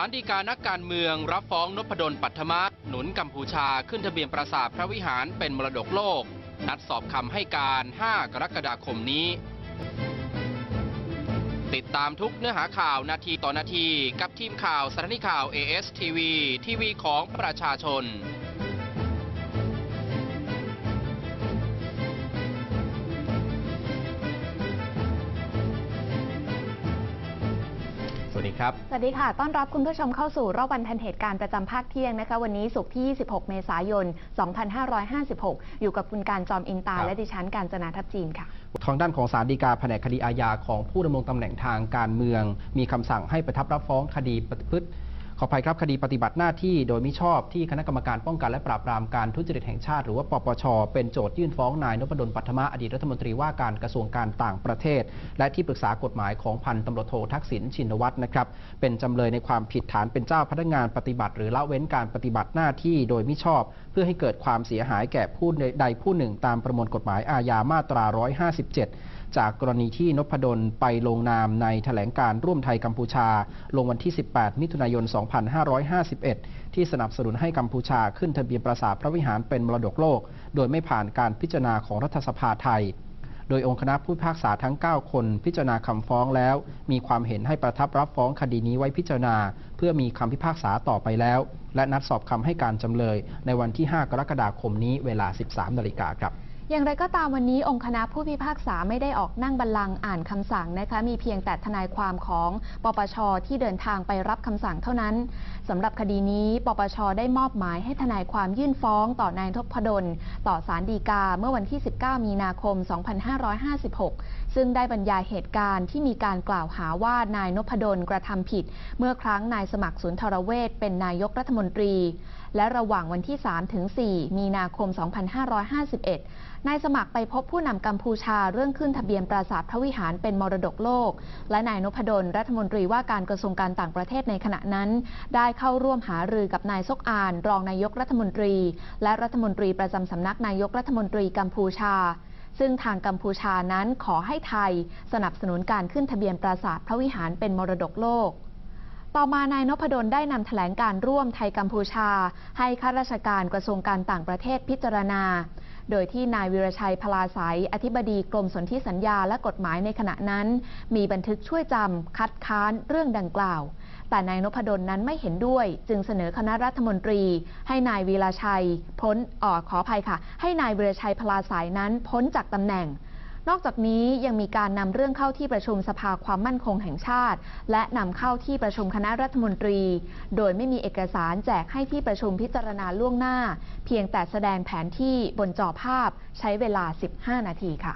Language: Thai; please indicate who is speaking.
Speaker 1: ารดีกานักการเมืองรับฟ้องนพดลปัทมะหนุนกัมพูชาขึ้นทะเบียนปราสาทพระวิหารเป็นมรดกโลก นัดสอบคำให้การ 5 กรกฎาคมนี้ ติดตามทุกเนื้อหาข่าวนาทีต่อนาที กับทีมข่าวสถานีข่าว ASTV ทีวีของประชาชน
Speaker 2: วัสดีครับ
Speaker 3: สวัสดีค่ะ ต้อนรับคุณผู้ชมเข้าสู่รอบวันทันเหตุการณ์ประจำภาคเที่ยงนะคะ วันนี้ศุกร์ที่ 26 เมษายน 2556 อยู่กับคุณการจอมอินตา
Speaker 2: ครับ
Speaker 3: และดิฉันการจนาทัพจีนค่ะ
Speaker 2: ทางด้านของศาลฎีกาแผนกคดีอาญาของผู้ดำรงตำแหน่งทางการเมือง มีคำสั่งให้ประทับรับฟ้องคดีปฏิพฤติ ขออภัยครับคดีปฏิบัติหน้าที่โดยมิชอบที่คณะกรรมการป้องกันและปราบปรามการทุจริตแห่งชาติ หรือว่าปปช เป็นโจทยื่นฟ้องนายนพดลปัทมะอดีตรัฐมนตรีว่าการกระทรวงการต่างประเทศ และที่ปรึกษากฎหมายของพันตำรวจโททักษิณชินวัตรนะครับเป็นจำเลยในความผิดฐานเป็นเจ้าพนักงานปฏิบัติ หรือละเว้นการปฏิบัติหน้าที่โดยมิชอบ เพื่อให้เกิดความเสียหายแก่ผู้ใดผู้หนึ่ง ตามประมวลกฎหมายอาญามาตรา 157จากกรณีที่นพดลไปลงนามในแถลงการร่วมไทยกัมพูชา ลงวันที่ 18 มิถุนายน 2551 ที่สนับสนุนให้กัมพูชาขึ้นทะเบียนปราสาทพระวิหารเป็นมรดกโลก โดยไม่ผ่านการพิจารณาของรัฐสภาไทยโดยองค์คณะผู้พิพากษาทั้ง 9 คนพิจารณาคำฟ้องแล้ว มีความเห็นให้ประทับรับฟ้องคดีนี้ไว้พิจารณา เพื่อมีคำพิพากษาต่อไปแล้ว และนัดสอบคำให้การจำเลย ในวันที่ 5 กรกฎาคมนี้เวลา 13นาฬิกาครับ
Speaker 3: อย่างไรก็ตามวันนี้องค์คณะผู้พิพากษาไม่ได้ออกนั่งบัลลังก์อ่านคำสั่งนะคะมีเพียงแต่ทนายความของปปชที่เดินทางไปรับคำสั่งเท่านั้นสำหรับคดีนี้ ปปชได้มอบหมายให้ทนายความยื่นฟ้องต่อนายทพดล ต่อศาลฎีกาเมื่อวันที่ 19 มีนาคม 2556 ซึ่งได้บรรยายเหตุการณ์ที่มีการกล่าวหาว่านายนพดลกระทำผิด เมื่อครั้งนายสมัครสุนทรเวชเป็นนายกรัฐมนตรี และระหว่างวันที่ 3 ถึง 4 มีนาคม 2551นายสมัครไปพบผู้นำกัมพูชาเรื่องขึ้นทะเบียนปราสาทพระวิหารเป็นมรดกโลก และนายนพดลรัฐมนตรีว่าการกระทรวงการต่างประเทศในขณะนั้น ได้เข้าร่วมหารือกับนายซกอาน รองนายกรัฐมนตรี และรัฐมนตรีประจำสำนักนายกรัฐมนตรีกัมพูชาซึ่งทางกัมพูชานั้นขอให้ไทย สนับสนุนการขึ้นทะเบียนปราสาทพระวิหารเป็นมรดกโลก ต่อมานายนพดลได้นำแถลงการร่วมไทยกัมพูชา ให้ข้าราชการกระทรวงการต่างประเทศพิจารณา โดยที่นายวิรชัยพลาไสยอธิบดีกรมสนธิสัญญาและกฎหมายในขณะนั้น มีบันทึกช่วยจำคัดค้านเรื่องดังกล่าว แต่นายนพดลนั้นไม่เห็นด้วย จึงเสนอคณะรัฐมนตรี ให้นายวีระชัย พ้นออขออภัยค่ะ ให้นายวีระชัยพลาไสยนั้นพ้นจากตำแหน่ง นอกจากนี้ยังมีการนำเรื่องเข้าที่ประชุมสภาความมั่นคงแห่งชาติ และนำเข้าที่ประชุมคณะรัฐมนตรี โดยไม่มีเอกสารแจกให้ที่ประชุมพิจารณาล่วงหน้า เพียงแต่แสดงแผนที่บนจอภาพใช้เวลา 15 นาทีค่ะ